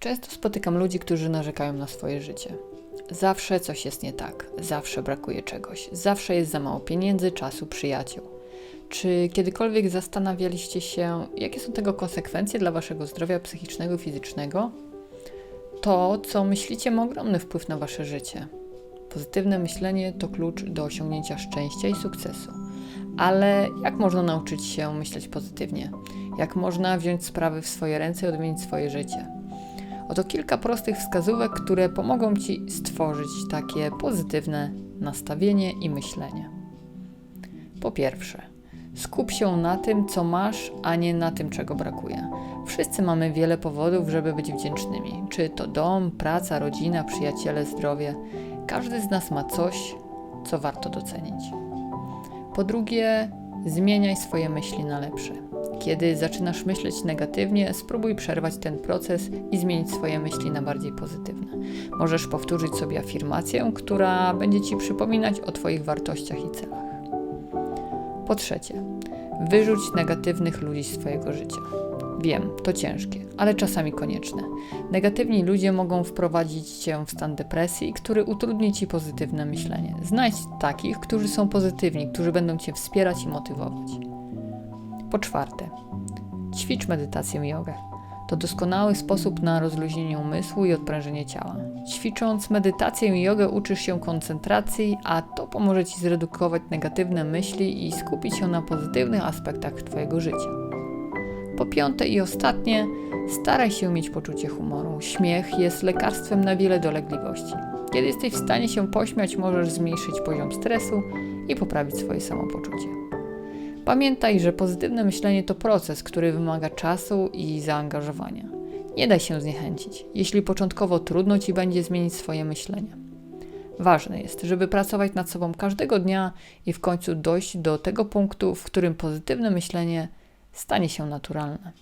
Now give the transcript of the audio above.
Często spotykam ludzi, którzy narzekają na swoje życie. Zawsze coś jest nie tak, zawsze brakuje czegoś, zawsze jest za mało pieniędzy, czasu, przyjaciół. Czy kiedykolwiek zastanawialiście się, jakie są tego konsekwencje dla waszego zdrowia psychicznego i fizycznego? To, co myślicie, ma ogromny wpływ na wasze życie. Pozytywne myślenie to klucz do osiągnięcia szczęścia i sukcesu. Ale jak można nauczyć się myśleć pozytywnie? Jak można wziąć sprawy w swoje ręce i odmienić swoje życie? Oto kilka prostych wskazówek, które pomogą Ci stworzyć takie pozytywne nastawienie i myślenie. Po pierwsze, skup się na tym, co masz, a nie na tym, czego brakuje. Wszyscy mamy wiele powodów, żeby być wdzięcznymi. Czy to dom, praca, rodzina, przyjaciele, zdrowie. Każdy z nas ma coś, co warto docenić. Po drugie, zmieniaj swoje myśli na lepsze. Kiedy zaczynasz myśleć negatywnie, spróbuj przerwać ten proces i zmienić swoje myśli na bardziej pozytywne. Możesz powtórzyć sobie afirmację, która będzie ci przypominać o Twoich wartościach i celach. Po trzecie, wyrzuć negatywnych ludzi z swojego życia. Wiem, to ciężkie, ale czasami konieczne. Negatywni ludzie mogą wprowadzić cię w stan depresji, który utrudni ci pozytywne myślenie. Znajdź takich, którzy są pozytywni, którzy będą cię wspierać i motywować. Po czwarte, ćwicz medytację i jogę. To doskonały sposób na rozluźnienie umysłu i odprężenie ciała. Ćwicząc medytację i jogę uczysz się koncentracji, a to pomoże ci zredukować negatywne myśli i skupić się na pozytywnych aspektach Twojego życia. Po piąte i ostatnie, staraj się mieć poczucie humoru. Śmiech jest lekarstwem na wiele dolegliwości. Kiedy jesteś w stanie się pośmiać, możesz zmniejszyć poziom stresu i poprawić swoje samopoczucie. Pamiętaj, że pozytywne myślenie to proces, który wymaga czasu i zaangażowania. Nie daj się zniechęcić, jeśli początkowo trudno ci będzie zmienić swoje myślenie. Ważne jest, żeby pracować nad sobą każdego dnia i w końcu dojść do tego punktu, w którym pozytywne myślenie stanie się naturalne.